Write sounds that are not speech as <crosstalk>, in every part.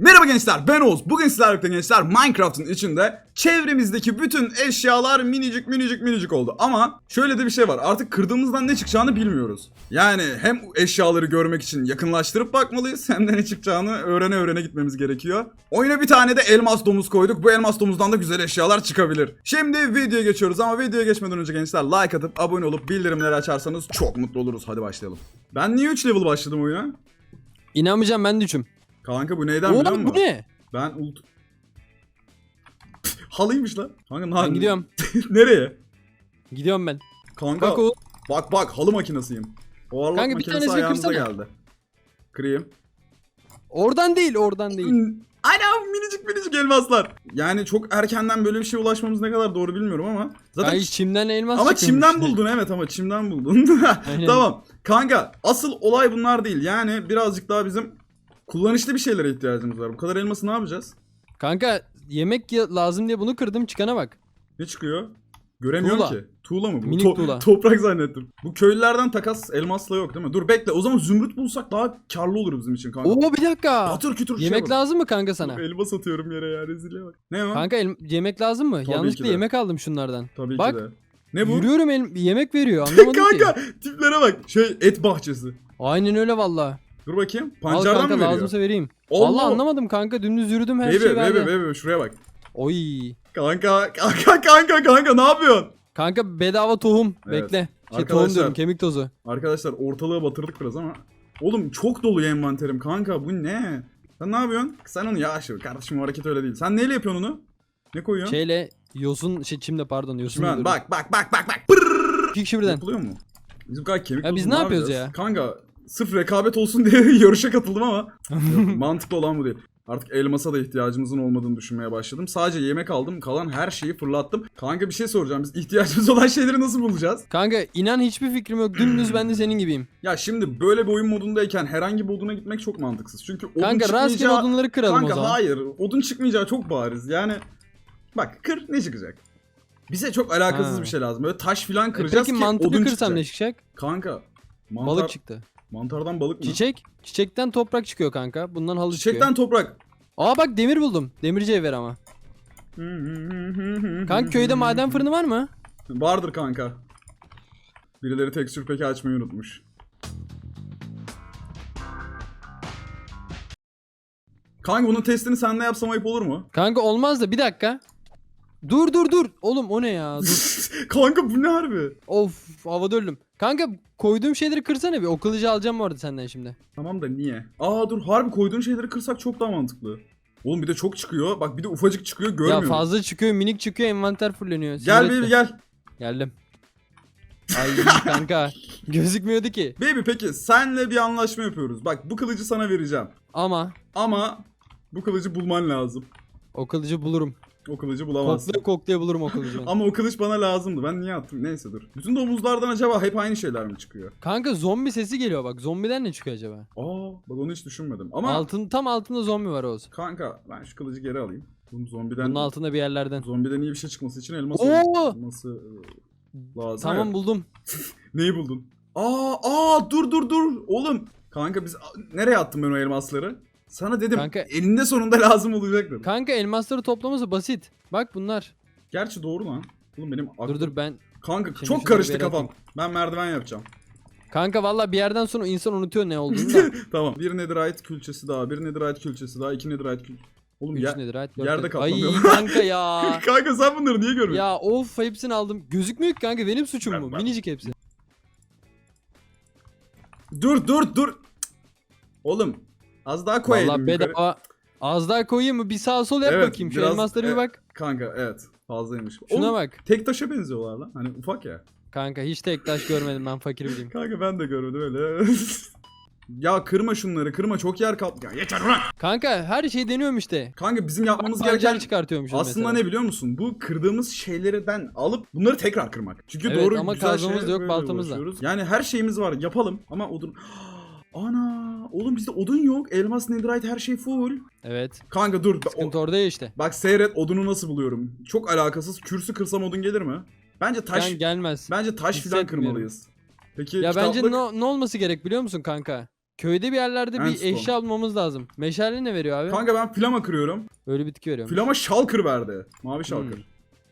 Merhaba gençler ben Oğuz. Bugün sizlerle birlikte gençler Minecraft'ın içinde çevremizdeki bütün eşyalar minicik minicik minicik oldu. Ama şöyle de bir şey var artık kırdığımızdan ne çıkacağını bilmiyoruz. Yani hem eşyaları görmek için yakınlaştırıp bakmalıyız hem de ne çıkacağını öğrene öğrene gitmemiz gerekiyor. Oyuna bir tane de elmas domuz koyduk. Bu elmas domuzdan da güzel eşyalar çıkabilir. Şimdi videoya geçiyoruz ama videoya geçmeden önce gençler like atıp abone olup bildirimleri açarsanız çok mutlu oluruz. Hadi başlayalım. Ben niye 3 level başladım oyuna? İnanmayacağım ben de üçüm. Kanka bu neyden biliyor Oğlum musun? bu ne? Ben ult... <laughs> Halıymış lan. Kanka Ben gidiyorum. <laughs> Nereye? Gidiyorum ben. Kanka Bak bak bak halı makinesiyim. O Kanka bir makinesi tanesini ayağımıza kırsana. geldi. Kırayım. Oradan değil oradan değil. Anam minicik minicik elmaslar. Yani çok erkenden böyle bir şeye ulaşmamız ne kadar doğru bilmiyorum ama. Zaten Ay çimden elmas ama çıkıyormuş. çimden buldun evet ama çimden buldun. <laughs> Aynen. tamam. Kanka asıl olay bunlar değil. Yani birazcık daha bizim kullanışlı bir şeylere ihtiyacımız var. Bu kadar elması ne yapacağız? Kanka yemek ya- lazım diye bunu kırdım çıkana bak. Ne çıkıyor? Göremiyorum Tuğla. ki. Tuğla mı bu? Minik tuğla. <laughs> Toprak zannettim. Bu köylülerden takas elmasla yok değil mi? Dur bekle. O zaman zümrüt bulsak daha karlı olur bizim için kanka. Oo bir dakika. Patır kütür şey Yemek var. lazım mı kanka sana? Elma satıyorum yere ya rezilliğe bak. Ne o? Kanka el- yemek lazım mı? Tabii Yanlış ki bir de. yemek aldım şunlardan. Tabii bak, ki de. Ne bu? Yürüyorum el- yemek veriyor <laughs> anlamadım ki. kanka tiplere bak. Şey et bahçesi. Aynen öyle valla. Dur bakayım. Al Pancardan kanka mı veriyor? lazımsa vereyim. Allah Valla Allah. anlamadım kanka dümdüz yürüdüm her Baby, şey verdi. baby, baby, şuraya bak. Oy. Kanka, kanka, kanka, kanka ne yapıyorsun? Kanka bedava tohum. Evet. Bekle. Şey Arkadaşlar- tohum diyorum kemik tozu. Arkadaşlar ortalığı batırdık biraz ama. Oğlum çok dolu envanterim kanka bu ne? Sen ne yapıyorsun? Sen onu ya şu kardeşim o hareket öyle değil. Sen neyle yapıyorsun onu? Ne koyuyorsun? Şeyle yosun şey çimde pardon yosun. Diyorum. bak bak bak bak bak. Pırrrr. İki kişi birden. Yapılıyor mu? Bizim kadar kemik Ya biz tozu ne yapıyoruz ya? Kanka sırf rekabet olsun <laughs> diye yarışa katıldım ama yok, mantıklı olan bu değil. Artık elmasa da ihtiyacımızın olmadığını düşünmeye başladım. Sadece yemek aldım. Kalan her şeyi fırlattım. Kanka bir şey soracağım. Biz ihtiyacımız <laughs> olan şeyleri nasıl bulacağız? Kanka inan hiçbir fikrim yok. Dümdüz ben de senin gibiyim. <clears throat> Ya şimdi böyle bir oyun modundayken herhangi bir oduna gitmek çok mantıksız. Çünkü odun Kanka rastgele çıkmayacağı- odunları kıralım Kanka o zaman. hayır. Odun çıkmayacağı çok bariz. Yani bak kır ne çıkacak? Bize çok alakasız Ha. bir şey lazım. Böyle taş filan E kıracağız peki ki mantıklı odun kırsam çıkacak. ne çıkacak? Kanka mantar, Balık çıktı. mantardan balık mı? Çiçek. Çiçekten toprak çıkıyor kanka. Bundan halı Çiçekten toprak. çıkıyor. Aa bak demir buldum. Demirci evver ama. <laughs> Kanka köyde maden fırını var mı? Vardır kanka. Birileri tekstür peki açmayı unutmuş. Kanka bunun testini senle yapsam ayıp olur mu? Kanka olmaz da bir dakika. Dur dur dur. Oğlum o ne ya? Dur. <laughs> kanka bu ne harbi? of havada öldüm. Kanka koyduğum şeyleri kırsana bir. O kılıcı alacağım arada senden şimdi. Tamam da niye? Aa dur harbi koyduğun şeyleri kırsak çok daha mantıklı. Oğlum bir de çok çıkıyor. Bak bir de ufacık çıkıyor görmüyorum. Ya fazla çıkıyor minik çıkıyor envanter fulleniyor. Gel Sinir baby etme. gel. Geldim. Ay kanka <laughs> gözükmüyordu ki. Baby peki senle bir anlaşma yapıyoruz. Bak bu kılıcı sana vereceğim. Ama Ama bu kılıcı bulman lazım. o kılıcı bulurum. O kılıcı bulamazsın. Koklaya koklaya bulurum o kılıcı. <laughs> Ama o kılıç bana lazımdı. Ben niye attım? Neyse dur. Bütün domuzlardan acaba hep aynı şeyler mi çıkıyor? Kanka zombi sesi geliyor bak. Zombiden ne çıkıyor acaba? Aa, bak onu hiç düşünmedim. Ama Altın tam altında zombi var Oğuz. kanka ben şu kılıcı geri alayım. Bunun zombiden Bunun altında bir yerlerden. zombiden iyi bir şey çıkması için elmas Oo! elması e, lazım. Tamam Evet. buldum. <laughs> Neyi buldun? Aa, aa dur dur dur. Oğlum kanka biz nereye attım ben o elmasları? Sana dedim Kanka- eninde sonunda lazım olacak dedim. Kanka elmasları toplaması basit. Bak bunlar. Gerçi doğru lan. Oğlum benim aklım... Dur dur ben. Kanka Şimdi çok karıştı bir yere kafam. Ben merdiven yapacağım. Kanka valla bir yerden sonra insan unutuyor ne <laughs> olduğunu da. tamam. Bir netherite külçesi daha, bir netherite külçesi daha, iki netherite kül... Oğlum Üç ya... nedir dört yerde nedir? katlanıyor. Ay kanka ya. <laughs> kanka sen bunları niye görmüyorsun? ya of hepsini aldım. Gözükmüyor ki kanka benim suçum Ben- bu. ben- Minicik hepsi. Dur dur dur. Oğlum az daha koyayım. Valla bedava. Az daha koyayım mı? Bir sağ sol yap Evet, bakayım. Şu biraz- elmaslara bir e- bak. Kanka evet fazlaymış. Şuna Oğlum, bak. Tek taşa benziyorlar lan. Hani ufak ya. Kanka hiç tek taş görmedim ben fakir biriyim. Kanka ben de görmedim öyle. <laughs> ya kırma şunları kırma çok yer kap. Ya yeter lan. Kanka her şey deniyorum işte. Kanka bizim yapmamız Pancar gereken çıkartıyormuşuz aslında mesela. ne biliyor musun? Bu kırdığımız şeylerden alıp bunları tekrar kırmak. Çünkü Evet, doğru ama güzel kazmamız da yok, böyle baltamız da. ulaşıyoruz. Yani her şeyimiz var yapalım ama odun... <gasps> <gasps> <gasps> Ana oğlum bizde odun yok. Elmas, netherite her şey full. Evet. Kanka dur. o- Sıkıntı orada ya işte. Bak seyret odunu nasıl buluyorum. Çok alakasız. Kürsü kırsam odun gelir mi? Bence taş Kan gelmez. bence taş filan kırmalıyız. Peki Ya bence kitaplık- ne, ne olması gerek biliyor musun kanka? Köyde bir yerlerde bir eşya almamız lazım. Meşale ne veriyor abi? Kanka ben flama kırıyorum. Öyle bitki veriyor. Flama shulker verdi. Mavi shulker. Hmm.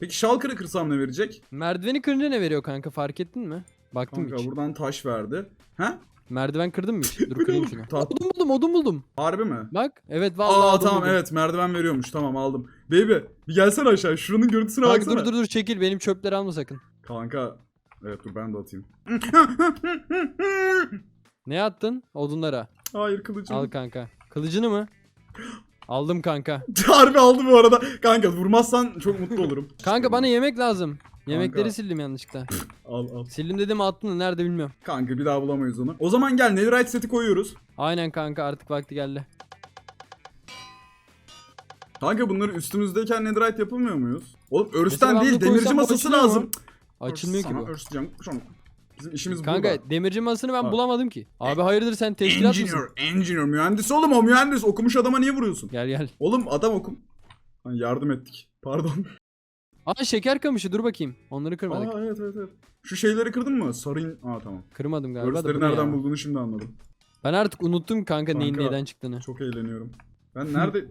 Peki shulker'ı kırsam ne verecek? Merdiveni kırınca ne veriyor kanka fark ettin mi? Baktım Kanka hiç. buradan taş verdi. He? Merdiven kırdın mı hiç? Dur kırayım şunu. Odun buldum odun buldum. Harbi mi? Bak evet vallahi Aa odun tamam buldum. evet merdiven veriyormuş tamam aldım. Baby bir gelsene aşağı şuranın görüntüsüne Kanka baksana. dur dur dur çekil benim çöpleri alma sakın. Kanka evet dur ben de atayım. Ne attın? Odunlara. Hayır kılıcım. Al kanka. Kılıcını mı? <gasps> Aldım kanka. Harbi aldım bu arada. Kanka vurmazsan çok mutlu olurum. Kanka bana yemek lazım. Yemekleri Kanka. sildim yanlışlıkla. <coughs> Al al. Sildim dedim attın da nerede bilmiyorum. Kanka bir daha bulamayız onu. O zaman gel netherite seti koyuyoruz. Aynen kanka artık vakti geldi. Kanka bunları üstümüzdeyken netherite yapamıyor muyuz? Oğlum örsten Mesela değil bunu demirci koysam masası açılıyor mu? lazım. Açılmıyor ki Sana bu. örsteceğim. Şu an Bizim işimiz Kanka burada. demirci masasını ben Ha. bulamadım ki. Abi hayırdır sen teşkilat mısın? Engineer, engineer, mühendis oğlum o mühendis. Okumuş adama niye vuruyorsun? Gel gel. Oğlum adam okum. Ha, yardım ettik. Pardon. Aa şeker kamışı dur bakayım. Onları kırmadık. Aa evet evet evet. Şu şeyleri kırdın mı? Sarın. Aa tamam. Kırmadım galiba da ne nereden ya? bulduğunu şimdi anladım. Ben artık unuttum kanka, neyin Kanka. neyden çıktığını. Çok eğleniyorum. Ben nerede...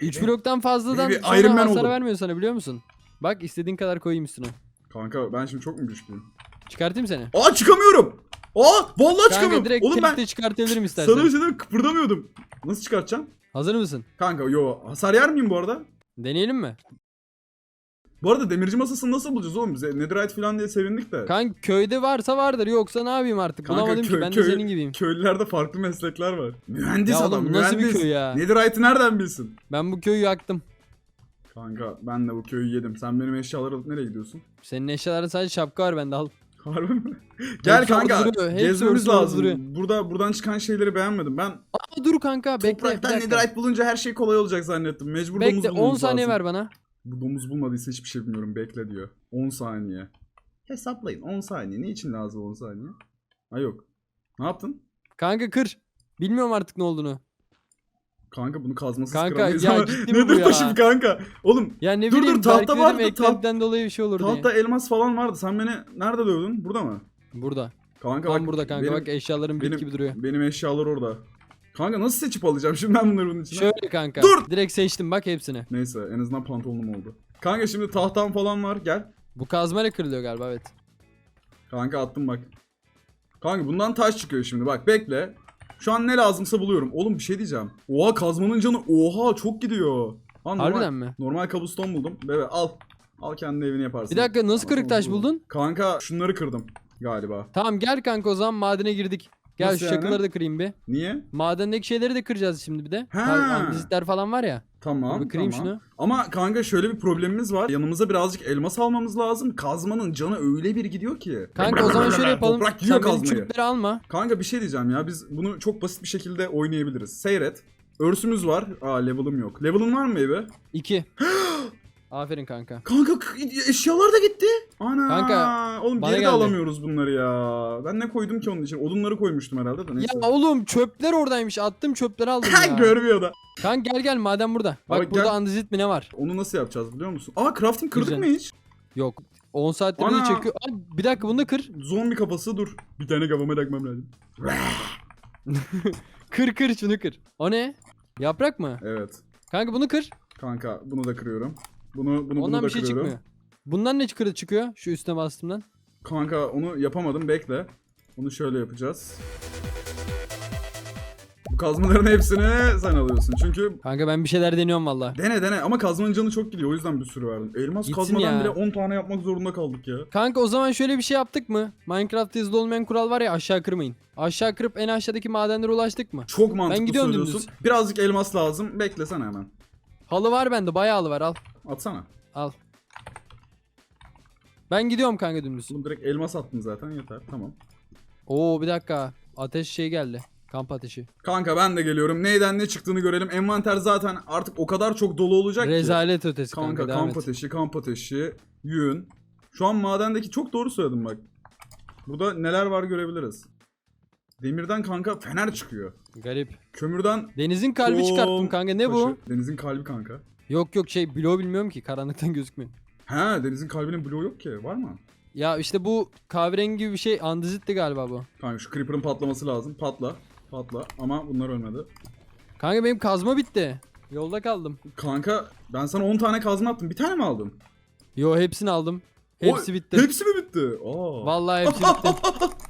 3 bloktan fazladan Baby, sonra Iron Man hasar oldum. vermiyor sana biliyor musun? Bak istediğin kadar koyayım üstüne. Kanka ben şimdi çok mu güçlüyüm? Çıkartayım seni. Aa çıkamıyorum. Aa vallahi Kanka çıkamıyorum. direkt Oğlum ben çıkartabilirim istersen. sana bir şey diyeyim kıpırdamıyordum. Nasıl çıkartacağım? Hazır mısın? Kanka yo hasar yer miyim bu arada? Deneyelim mi? Bu arada demirci masasını nasıl bulacağız oğlum? Bize netherite falan diye sevindik de. Kanka köyde varsa vardır yoksa ne yapayım artık Kanka, bulamadım köy- ki ben de köy- senin gibiyim. Köylülerde farklı meslekler var. Mühendis Ya adam oğlum bu nasıl bir mühendis. köy ya? Netherite'i nereden bilsin? Ben bu köyü yaktım. Kanka ben de bu köyü yedim. Sen benim eşyaları alıp nereye gidiyorsun? Senin eşyaların sadece şapka var bende al. Harbi mi? Gel Hepsi kanka. duruyor, Gezmemiz lazım. duruyor. Burada buradan çıkan şeyleri beğenmedim. Ben Aa dur kanka bekle topraktan netherite bulunca her şey kolay olacak zannettim. Mecbur domuz Bekle 10 bulmamız saniye lazım. ver bana. Bu domuz bulmadıysa hiçbir şey bilmiyorum. Bekle diyor. 10 saniye. Hesaplayın 10 saniye. Ne için lazım 10 saniye? Ha yok. Ne yaptın? Kanka kır. Bilmiyorum artık ne olduğunu. Kanka bunu kazmasız Kanka, kıramayız ya ama ciddi <laughs> mi bu ya? taşım kanka? Oğlum Ya ne Dur, bileyim dur, tahta vardı, eklentten dolayı bir şey olur tahta diye. elmas falan vardı. Sen beni nerede dövdün? Burada mı? Burada. Kanka Tam bak, burada kanka benim, bak eşyaların bit benim, gibi duruyor. benim eşyalar orada. Kanka nasıl seçip alacağım <laughs> şimdi ben bunları bunun içine? Şöyle kanka. Dur! Direkt seçtim bak hepsini. Neyse en azından pantolonum oldu. Kanka şimdi tahtam falan var gel. Bu kazmayla kırılıyor galiba evet. Kanka attım bak. Kanka bundan taş çıkıyor şimdi bak bekle. Şu an ne lazımsa buluyorum. Oğlum bir şey diyeceğim. Oha kazmanın canı oha çok gidiyor. Ha, normal, Harbiden mi? Normal kabuston buldum. Bebe al. Al kendi evini yaparsın. Bir dakika nasıl kırık taş buldun? Kanka şunları kırdım galiba. Tamam gel kanka o zaman madene girdik. Gel Nasıl şu yani? çakıları da kırayım bir. Niye? Madendeki şeyleri de kıracağız şimdi bir de. Ha. Andezitler falan var ya. Tamam bir kırayım tamam. şunu. Ama kanka şöyle bir problemimiz var. Yanımıza birazcık elmas almamız lazım. Kazmanın canı öyle bir gidiyor ki. Kanka o zaman şöyle yapalım. Toprak Sen yiyor benim kazmayı. çubukları alma. Kanka bir şey diyeceğim ya. Biz bunu çok basit bir şekilde oynayabiliriz. Seyret. Örsümüz var. Aa level'ım yok. Level'ın var mı evi? 2. <gasps> Aferin kanka. Kanka eşyalar da gitti. Ana. Kanka, Oğlum geri de geldi. alamıyoruz bunları ya. Ben ne koydum ki onun için? Odunları koymuştum herhalde de neyse. Ya oğlum çöpler oradaymış. Attım çöpleri aldım ya. <laughs> Görmüyor da. Kanka gel gel maden burada. Bak Abi burada gel. andezit mi ne var? Onu nasıl yapacağız biliyor musun? Aa crafting kırdık Güzel. mı hiç? Yok. 10 saattir Ana. bizi çekiyor. Aa, bir dakika bunu da kır. Zombi kafası dur. Bir tane kafama takmam lazım. <laughs> Kır kır şunu kır. O ne? Yaprak mı? Evet. Kanka bunu kır. Kanka bunu da kırıyorum. Bunu bunu bunu Ondan da bir şey kırıyorum. çıkmıyor. Bundan ne çıkıyor çıkıyor? Şu üstüne bastığımdan. Kanka onu yapamadım bekle. Onu şöyle yapacağız. Bu kazmaların hepsini sen alıyorsun. Çünkü Kanka ben bir şeyler deniyorum valla. dene dene ama kazmanın canı çok gidiyor. O yüzden bir sürü verdim. Elmas Gitsin kazmadan ya. bile 10 tane yapmak zorunda kaldık ya. Kanka o zaman şöyle bir şey yaptık mı? Minecraft'ta yazılı olmayan kural var ya aşağı kırmayın. Aşağı kırıp en aşağıdaki madenlere ulaştık mı? Çok mantıklı gidiyorum söylüyorsun. dümdüz. Birazcık elmas lazım. Beklesene hemen. Halı var bende bayağı halı var al. Atsana. Al. Ben gidiyorum kanka dümdüz. Bunu direkt elmas attın zaten yeter. Tamam. Oo bir dakika. Ateş şey geldi. Kamp ateşi. Kanka ben de geliyorum. Neyden ne çıktığını görelim. Envanter zaten artık o kadar çok dolu olacak ki. Rezalet ötesi kanka, Kanka devam kamp et. ateşi, kamp ateşi, yün. Şu an madendeki çok doğru söyledim bak. Burada neler var görebiliriz. Demirden kanka fener çıkıyor. Garip. Kömürden Denizin kalbi Kum çıkarttım kanka ne bu? taşı. Denizin kalbi kanka. Yok yok şey bloğu bilmiyorum ki karanlıktan gözükmüyor. He denizin kalbinin bloğu yok ki. Var mı? Ya işte bu kahverengi gibi bir şey andezitti galiba bu. Kanka şu creeper'ın patlaması lazım. Patla. Patla ama bunlar ölmedi. Kanka benim kazma bitti. Yolda kaldım. Kanka ben sana 10 tane kazma attım. Bir tane mi aldın? Yo hepsini aldım. Hepsi O- bitti. Hepsi mi bitti? Aa. Vallahi hepsi bitti. <laughs>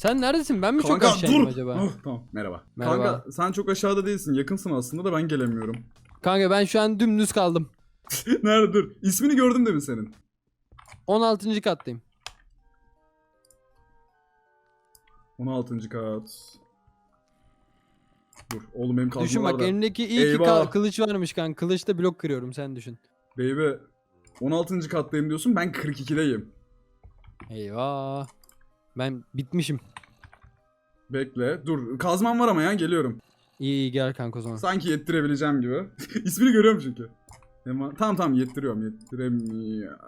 Sen neredesin? Ben mi çok Kanka aşağıyım dur. acaba? Oh, tamam merhaba. Merhaba. Kanka sen çok aşağıda değilsin. Yakınsın aslında da ben gelemiyorum. <laughs> Kanka ben şu an dümdüz kaldım. Nerede dur. İsmini gördüm de mi senin? 16. kattayım. 16. kat. Dur oğlum benim kazmalar Düşün bak da. elimdeki iyi ki Eyvah. kılıç varmış kanka. Kılıçta blok kırıyorum sen düşün. Baby 16. kattayım diyorsun ben 42'deyim. Eyvah. Ben bitmişim. Bekle. Dur. Kazmam var ama ya geliyorum. İyi iyi gel kanka o zaman. Sanki yettirebileceğim gibi. <laughs> İsmini görüyorum çünkü. Ama, tamam tamam yettiriyorum. Yettiremiyorum.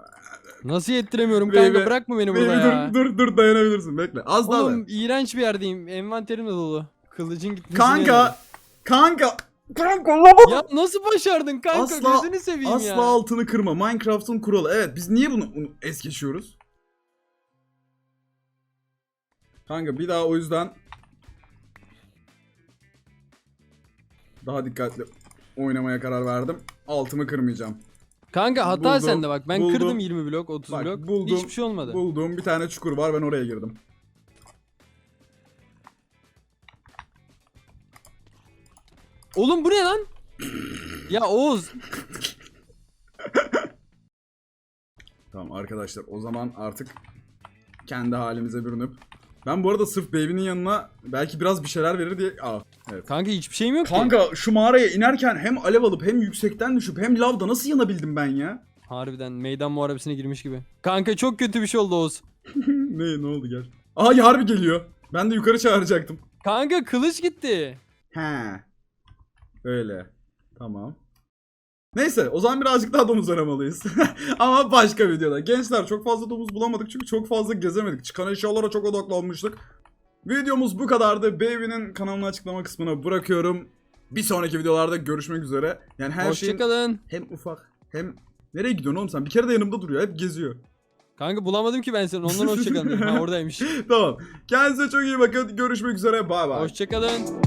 Nasıl yettiremiyorum kanka Baby, bırakma beni Baby burada ya. dur dur dur dayanabilirsin bekle. Az daha Oğlum dayan. iğrenç bir yerdeyim. Envanterim de dolu. Kılıcın gitmesine Kanka. Kanka. Kanka lava. Ya nasıl başardın kanka? Asla- Gözünü seveyim Asla ya. altını kırma. Minecraft'ın kuralı. Evet biz niye bunu bunu es geçiyoruz? Kanka bir daha o yüzden daha dikkatli oynamaya karar verdim. Altımı kırmayacağım. Kanka hata Buldum, sende bak. Ben buldum. kırdım 20 blok, 30 Bak, blok. buldum, Hiçbir şey olmadı. Bulduğum bir tane çukur var ben oraya girdim. Oğlum bu ne lan? ya Oğuz. Tamam arkadaşlar o zaman artık kendi halimize bürünüp ben bu arada sırf Baby'nin yanına belki biraz bir şeyler verir diye Aa, evet. Kanka hiçbir şeyim yok ki. Kanka şu mağaraya inerken hem alev alıp hem yüksekten düşüp hem lavda nasıl yanabildim ben ya? Harbiden meydan muharebesine girmiş gibi. Kanka çok kötü bir şey oldu Oğuz. <laughs> ne ne oldu gel. Aa ya harbi geliyor. Ben de yukarı çağıracaktım. Kanka kılıç gitti. He. Öyle. Tamam. Neyse o zaman birazcık daha domuz aramalıyız. <laughs> Ama başka videoda. Gençler çok fazla domuz bulamadık çünkü çok fazla gezemedik. Çıkan eşyalara çok odaklanmıştık. Videomuz bu kadardı. Baby'nin kanalını açıklama kısmına bırakıyorum. Bir sonraki videolarda görüşmek üzere. Yani her şeyin Hoşçakalın. hem ufak hem... Nereye gidiyorsun oğlum sen? Bir kere de yanımda duruyor. Hep geziyor. Kanka bulamadım ki ben seni. Ondan hoşçakalın. <laughs> ha oradaymış. tamam. Kendinize çok iyi bakın. Görüşmek üzere. Bay bay. Hoşçakalın.